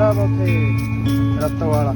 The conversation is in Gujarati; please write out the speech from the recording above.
ਖੜਾ ਵਾ ਉੱਥੇ ਰੱਤ ਵਾਲਾ